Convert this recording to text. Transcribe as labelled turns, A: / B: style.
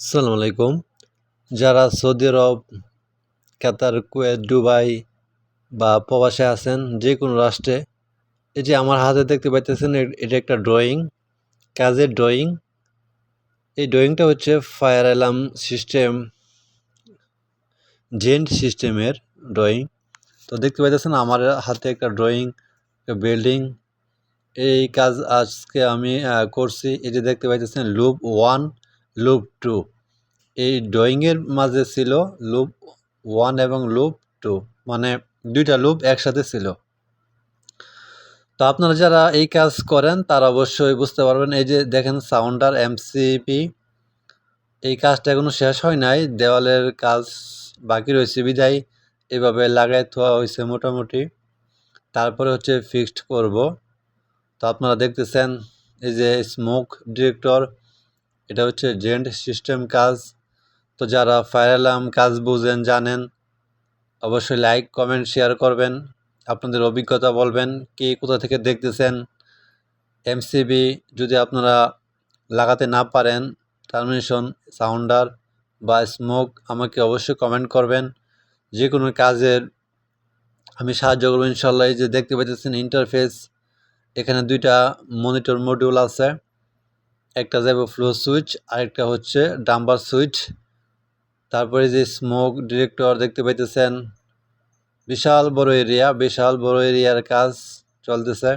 A: আসসালামু আলাইকুম। যারা Saudi Arab, Qatar, Kuwait, Dubai বা প্রবাসে আছেন যে কোনো রাষ্ট্রে, এই যে আমার হাতে দেখতে পাইতেছেন এটা একটা ড্রয়িং, কাজের ড্রয়িং। এই ড্রয়িংটা হচ্ছে ফায়ার অ্যালার্ম সিস্টেম, জেন্ট সিস্টেমের ড্রয়িং। তো দেখতে পাইতেছেন, আমার হাতে একটা ড্রয়িং বিল্ডিং। এই কাজ আজকে আমি করছি। এই যে দেখতে পাইতেছেন, লুপ ওয়ান। Loop two. এই ড্রয়িংয়ের মাঝে ছিল লুপ ওয়ান এবং লুপ টু মানে দুইটা লুপ একসাথে ছিল। তো আপনারা যারা এই কাজ করেন, তারা অবশ্যই বুঝতে পারবেন, এই যে দেখেন সাউন্ডার, এমসিপি, এই কাজটা এখনও শেষ হয় নাই, দেওয়ালের কাজ বাকি রয়েছে, বিদায়। এভাবে লাগাই থোয়া হয়েছে মোটামুটি। তারপরে হচ্ছে ফিক্সড করব। তো আপনারা দেখতেছেন, এই যে স্মোক ডিরেক্টর এটা হচ্ছে জেন্ট সিস্টেম কাজ। তো যারা ফায়ার অ্যালার্ম কাজ বুঝেন, জানেন, অবশ্যই লাইক, কমেন্ট, শেয়ার করবেন। আপনাদের অভিজ্ঞতা বলবেন, কে কোথা থেকে দেখতেছেন। এমসিবি যদি আপনারা লাগাতে না পারেন টার্মিনেশন সাউন্ডার বা স্মোক আমাকে অবশ্যই কমেন্ট করবেন। যে কোনো কাজের আমি সাহায্য করব, ইনশাল্লাহ। এই যে দেখতে পাচ্ছেন ইন্টারফেস এখানে দুইটা মনিটর মডিউল আছে। একটা যাবে ফ্লো সুইচ আরেকটা হচ্ছে ডাম্বার সুইচ তারপরে যে স্মোক ডিরেক্টর দেখতে পাইতেছেন, বিশাল বড় এরিয়া বিশাল বড় এরিয়ার কাজ চলতেছে।